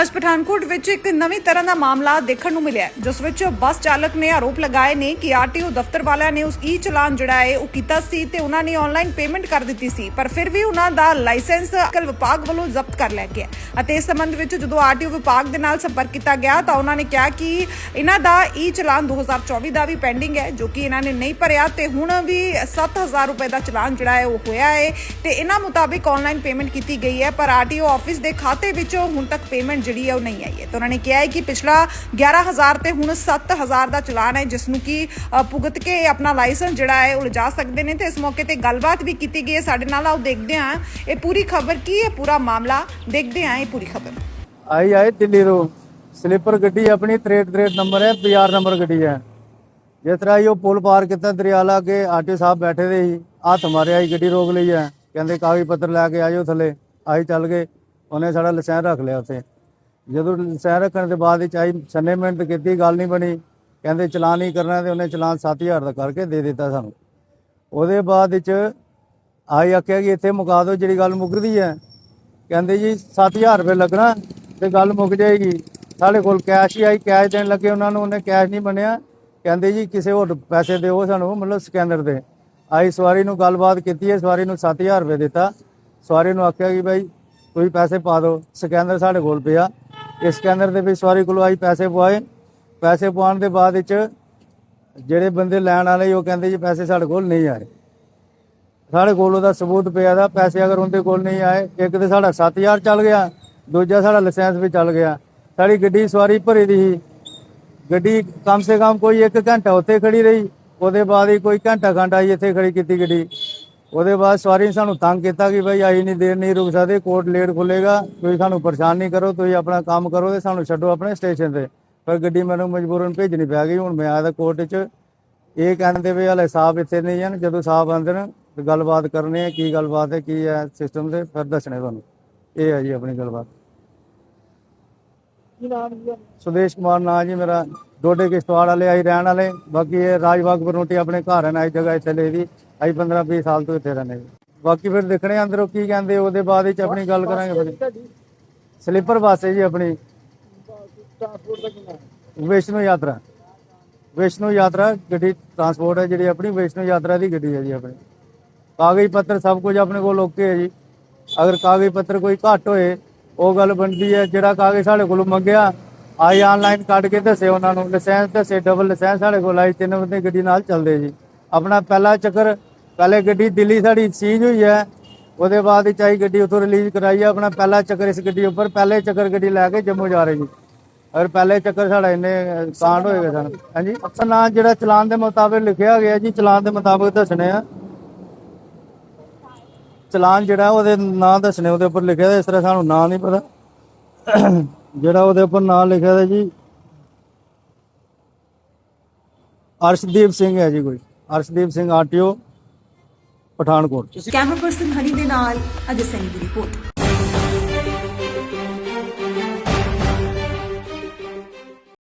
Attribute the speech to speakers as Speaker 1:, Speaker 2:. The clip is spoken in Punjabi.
Speaker 1: ਅੱਜ ਪਠਾਨਕੋਟ ਵਿੱਚ ਇੱਕ ਨਵੀਂ ਤਰ੍ਹਾਂ ਦਾ ਮਾਮਲਾ ਦੇਖਣ ਨੂੰ ਮਿਲਿਆ ਜਿਸ ਵਿੱਚ ਬੱਸ ਚਾਲਕ ਨੇ ਆਰੋਪ ਲਗਾਏ ਨੇ ਕਿ ਆਰਟੀਓ ਦਫ਼ਤਰ ਵਾਲਿਆਂ ਨੇ ਉਸ ਈ ਚਲਾਨ ਜਿਹੜਾ ਹੈ, ਉਹ ਕੀਤਾ ਸੀ ਤੇ ਉਹਨਾਂ ਨੇ ਆਨਲਾਈਨ ਪੇਮੈਂਟ ਕਰ ਦਿੱਤੀ ਸੀ, ਪਰ ਫਿਰ ਵੀ ਉਹਨਾਂ ਦਾ ਲਾਇਸੈਂਸ ਅਕਲ ਵਿਭਾਗ ਵੱਲੋਂ ਜ਼ਬਤ ਕਰ ਲਿਆ ਗਿਆ ਅਤੇ ਇਸ ਸੰਬੰਧ ਵਿੱਚ ਜਦੋਂ ਆਰਟੀਓ ਵਿਭਾਗ ਦੇ ਨਾਲ ਸੰਪਰਕ ਕੀਤਾ ਗਿਆ ਤਾਂ ਉਹਨਾਂ ਨੇ ਕਿਹਾ ਕਿ ਇਹਨਾਂ ਦਾ ਈ ਚਲਾਨ 2024 ਦਾ ਵੀ ਪੈਂਡਿੰਗ ਹੈ, ਜੋ ਕਿ ਇਹਨਾਂ ਨੇ ਨਹੀਂ ਭਰਿਆ ਤੇ ਹੁਣ ਵੀ 7000 ਰੁਪਏ ਦਾ ਚਲਾਨ ਜਿਹੜਾ ਹੈ, ਉਹ ਹੋਇਆ ਹੈ ਤੇ ਇਹਨਾਂ ਮੁਤਾਬਿਕ ਆਨਲਾਈਨ ਪੇਮੈਂਟ ਕੀਤੀ ਗਈ ਹੈ, ਪਰ ਆਰਟੀਓ ਆਫਿਸ ਦੇ ਖਾਤੇ ਵਿੱਚੋਂ ਹੁਣ ਤੱਕ ਪੇਮੈਂਟ ਜਿਹੜੀ ਹੈ ਉਹ ਨਹੀਂ ਆਈ ਹੈ। ਤੇ ਉਹਨਾਂ ਨੇ ਕਿਹਾ ਹੈ ਕਿ ਪਿਛਲਾ 11000 ਤੇ ਹੁਣ 7000 ਦਾ ਚਲਾਨ ਹੈ ਜਿਸ ਨੂੰ ਕਿ ਅ, ਭੁਗਤ ਕੇ ਆਪਣਾ ਲਾਇਸੈਂਸ ਜਿਹੜਾ ਹੈ ਉਹ ਲਿਜਾ ਸਕਦੇ ਨੇ। ਤੇ ਇਸ ਮੌਕੇ ਤੇ ਗੱਲਬਾਤ ਵੀ ਕੀਤੀ ਗਈ ਹੈ। ਸਾਡੇ ਨਾਲ ਆਓ ਦੇਖਦੇ ਹਾਂ। ਇਹ ਪੂਰੀ ਖਬਰ ਕੀ ਹੈ? ਪੂਰਾ ਮਾਮਲਾ ਦੇਖਦੇ ਹਾਂ ਇਹ ਪੂਰੀ ਖਬਰ।
Speaker 2: ਆਈ ਆਏ ਦਿੱਲੀ ਤੋਂ। ਸਲੀਪਰ ਗੱਡੀ ਆਪਣੀ 63 63 ਨੰਬਰ ਹੈ ਬਾਜ਼ਾਰ ਨੰਬਰ ਗੱਡੀ ਹੈ। ਜਿਸ ਤਰ੍ਹਾਂ ਹੀ ਉਹ ਪੁਲ ਪਾਰ ਕੀਤਾ ਦਰਿਆਲਾ ਕੇ ਆਟੇ ਸਾਹਿਬ ਬੈਠੇ ਦੇ ਸੀ। ਹੱਥ ਮਾਰਿਆ ਹੀ ਗੱਡੀ ਰੋਕ ਲਈ ਹੈ। ਕਹਿੰਦੇ ਕਾਗਜ਼ ਪੱਤਰ ਲੈ ਕੇ ਆਜੋ ਥੱਲੇ। ਆਈ ਚੱਲ ਗਏ। ਉਹਨੇ ਸਾਡਾ ਲਾਇਸੈਂਸ ਰੱਖ ਲਿਆ ਉੱਥੇ। ਜਦੋਂ ਲਾਇਸੈਂਸ ਰੱਖਣ ਦੇ ਬਾਅਦ ਵਿੱਚ ਆਈ ਛੰਨੇ ਮਿੰਟ ਕੀਤੀ, ਗੱਲ ਨਹੀਂ ਬਣੀ। ਕਹਿੰਦੇ, ਚਲਾਨ ਨਹੀਂ ਕਰਨਾ ਤੇ ਉਹਨੇ ਚਲਾਨ 7000 ਦਾ ਕਰਕੇ ਦੇ ਦਿੱਤਾ ਸਾਨੂੰ। ਉਹਦੇ ਬਾਅਦ ਵਿੱਚ ਆਈ ਆਖਿਆ ਕਿ ਇੱਥੇ ਮੁਕਾ ਦਿਓ, ਜਿਹੜੀ ਗੱਲ ਮੁੱਕਦੀ ਹੈ। ਕਹਿੰਦੇ ਜੀ 7000 ਰੁਪਏ ਲੱਗਣਾ ਤੇ ਗੱਲ ਮੁੱਕ ਜਾਏਗੀ। ਸਾਡੇ ਕੋਲ ਕੈਸ਼ ਹੀ ਆਈ ਕੈਸ਼ ਦੇਣ ਲੱਗੇ ਉਹਨਾਂ ਨੂੰ, ਉਹਨੇ ਕੈਸ਼ ਨਹੀਂ ਬਣਿਆ ਕਹਿੰਦੇ ਜੀ, ਕਿਸੇ ਹੋਰ ਪੈਸੇ ਦਿਓ ਸਾਨੂੰ, ਮਤਲਬ ਸਕੈਨਰ ਦੇ। ਆਈ ਸਵਾਰੀ ਨੂੰ ਗੱਲਬਾਤ ਕੀਤੀ ਹੈ, ਸਵਾਰੀ ਨੂੰ 7000 ਰੁਪਏ ਦਿੱਤਾ। ਸਵਾਰੀ ਨੂੰ ਆਖਿਆ ਕਿ ਭਾਈ ਤੁਸੀਂ ਪੈਸੇ ਪਾ ਦਿਓ, ਸਕੈਨਰ ਸਾਡੇ ਕੋਲ ਪਿਆ। ਇਸ ਸਕੈਨਰ ਦੇ ਵਿੱਚ ਸਵਾਰੀ ਕੋਲੋਂ ਆਈ ਪੈਸੇ ਪਵਾਏ। ਪੈਸੇ ਪਵਾਉਣ ਦੇ ਬਾਅਦ ਵਿੱਚ ਜਿਹੜੇ ਬੰਦੇ ਲੈਣ ਵਾਲੇ ਉਹ ਕਹਿੰਦੇ ਜੀ ਪੈਸੇ ਸਾਡੇ ਕੋਲ ਨਹੀਂ ਆਏ। ਸਾਡੇ ਕੋਲ ਉਹਦਾ ਸਬੂਤ ਪਿਆ ਦਾ, ਪੈਸੇ ਅਗਰ ਉਹਦੇ ਕੋਲ ਨਹੀਂ ਆਏ, ਇੱਕ ਤੇ ਸਾਡਾ 7000 ਚੱਲ ਗਿਆ, ਦੂਜਾ ਸਾਡਾ ਲਾਇਸੈਂਸ ਵੀ ਚੱਲ ਗਿਆ। ਸਾਡੀ ਗੱਡੀ ਸਵਾਰੀ ਭਰੀ ਦੀ ਸੀ। ਗੱਡੀ ਕਮ ਸੇ ਕਮ ਕੋਈ 1 ਘੰਟਾ ਉੱਥੇ ਖੜੀ ਰਹੀ, ਉਹਦੇ ਬਾਅਦ ਹੀ ਕੋਈ ਘੰਟਾ ਘੰਟਾ ਇੱਥੇ ਖੜੀ ਕੀਤੀ ਗੱਡੀ। ਉਹਦੇ ਬਾਅਦ ਸਵਾਰੀ ਨੇ ਸਾਨੂੰ ਤੰਗ ਕੀਤਾ ਕਿ ਭਾਈ ਆਈ ਨਹੀਂ ਦੇਰ ਨਹੀਂ ਰੁਕ ਸਕਦੇ ਕੋਰਟ ਲੇਟ ਖੁੱਲੇਗਾ ਤੁਸੀਂ ਸਾਨੂੰ ਪਰੇਸ਼ਾਨ ਨਹੀਂ ਕਰੋ ਤੁਸੀਂ ਆਪਣਾ ਕੰਮ ਕਰੋ ਤੇ ਸਾਨੂੰ ਛੱਡੋ ਆਪਣੇ ਸਟੇਸ਼ਨ ਤੇ। ਪਰ ਗੱਡੀ ਮੈਨੂੰ ਮਜਬੂਰਨ ਭੇਜਣੀ ਪੈ ਗਈ ਹੁਣ ਮੈਂ ਆਦਾ ਕੋਰਟ 'ਚ। ਇਹ ਕਹਿੰਦੇ ਵੀ ਹਲੇ ਸਾਹਿਬ ਇੱਥੇ ਨਹੀਂ ਹਨ ਜਦੋਂ ਸਾਹਿਬ ਆਉਂਦੇ ਨੇ ਤੇ ਗੱਲਬਾਤ ਕਰਨੀ ਹੈ ਕੀ ਗੱਲਬਾਤ ਹੈ ਕੀ ਹੈ ਸਿਸਟਮ ਦੇ ਫਿਰ ਦੱਸਣੇ ਤੁਹਾਨੂੰ। ਇਹ ਹੈ ਜੀ ਆਪਣੀ ਗੱਲਬਾਤ। ਸੁਦੇਸ਼ ਕੁਮਾਰ ਨਾਂ ਜੀ ਮੇਰਾ ਡੋਡੇ ਕਿਸ਼ਤਵਾੜ ਵਾਲੇ ਆਈ ਰਹਿਣ ਵਾਲੇ। ਬਾਕੀ ਇਹ ਰਾਜਬਾਗ ਬਰੋਟੀ ਆਪਣੇ ਘਰ ਹਨ ਆਈ ਜਗ੍ਹਾ ਇੱਥੇ ਲਈ ਦੀ ਅਸੀਂ 15 20 ਸਾਲ ਤੋਂ ਇੱਥੇ ਰਹਿੰਦੇ ਬਾਕੀ ਫਿਰ ਦੇਖਣੇ ਆ ਅੰਦਰੋਂ ਕੀ ਕਹਿੰਦੇ, ਉਹਦੇ ਬਾਅਦ ਵਿੱਚ ਆਪਣੀ ਗੱਲ ਕਰਾਂਗੇ ਫਿਰ। ਸਲੀਪਰ ਬੱਸ ਹੈ ਜੀ ਆਪਣੀ। ਵੈਸ਼ਨੋ ਯਾਤਰਾ। ਵੈਸ਼ਨੋ ਯਾਤਰਾ, ਗੱਡੀ ਟਰਾਂਸਪੋਰਟ ਹੈ ਜਿਹੜੀ ਆਪਣੀ, ਵੈਸ਼ਨੋ ਯਾਤਰਾ ਦੀ ਗੱਡੀ ਹੈ ਜੀ ਆਪਣੀ। ਕਾਗਜ਼ ਪੱਤਰ ਸਭ ਕੁਝ ਆਪਣੇ ਕੋਲ ਓਕੇ ਹੈ ਜੀ। ਅਗਰ ਕਾਗਜ਼ ਪੱਤਰ ਕੋਈ ਘੱਟ ਹੋਏ, ਉਹ ਗੱਲ ਬਣਦੀ ਹੈ, ਜਿਹੜਾ ਕਾਗਜ਼ ਸਾਡੇ ਕੋਲੋਂ ਮੰਗਿਆ ਆਈ ਆਨਲਾਈਨ ਕੱਢ ਕੇ ਦੱਸੇ ਉਹਨਾਂ ਨੂੰ। ਲਾਇਸੈਂਸ ਦੱਸੇ ਡਬਲ ਲਾਇਸੈਂਸ ਸਾਡੇ ਕੋਲ ਆਈ ਤਿੰਨ ਬੰਦੇ ਗੱਡੀ ਨਾਲ ਚੱਲਦੇ ਜੀ। ਆਪਣਾ ਪਹਿਲਾ ਚੱਕਰ ਪਹਿਲੇ ਗੱਡੀ ਦਿੱਲੀ ਸਾਡੀ ਸੀਜ਼ ਹੋਈ ਹੈ। ਉਹਦੇ ਬਾਅਦ ਵਿੱਚ ਆਈ ਗੱਡੀ ਉਥੋਂ ਰਿਲੀਜ਼ ਕਰਾਈ ਹੈ। ਆਪਣਾ ਪਹਿਲਾ ਚੱਕਰ ਇਸ ਗੱਡੀ ਉੱਪਰ ਪਹਿਲੇ ਚੱਕਰ ਗੱਡੀ ਲੈ ਕੇ ਜੰਮੂ ਜਾ ਰਹੀ ਜੀ ਅਗਰ ਪਹਿਲੇ ਚੱਕਰ ਸਾਡਾ ਇੰਨੇ ਅ, ਕਾਂਡ ਹੋਏਗਾ ਸਾਨੂੰ। ਹਾਂਜੀ? ਅਫਸਰ ਨਾਂ ਜਿਹੜਾ ਚਲਾਨ ਦੇ ਮੁਤਾਬਿਕ ਲਿਖਿਆ ਗਿਆ ਜੀ ਚਲਾਨ ਦੇ ਮੁਤਾਬਕ ਦੱਸਣੇ ਆ। ਚਲਾਨ ਜਿਹੜਾ ਉਹਦੇ ਨਾਂ ਦੱਸਣੇ ਉਹਦੇ ਉੱਪਰ ਲਿਖਿਆ ਇਸ ਤਰ੍ਹਾਂ ਸਾਨੂੰ ਨਾਂ ਨਹੀਂ ਪਤਾ। ਜਿਹੜਾ ਉਹਦੇ ਉੱਪਰ ਨਾਂ ਲਿਖਿਆ ਦਾ ਜੀ ਅਰਸ਼ਦੀਪ ਸਿੰਘ ਹੈ ਜੀ ਕੋਈ। Arshdeep Singh RTO Pathankot.
Speaker 3: Camera person Hari ਦੇ ਨਾਲ ਅਜੇ ਸੈਨੀ ਦੀ ਰਿਪੋਰਟ।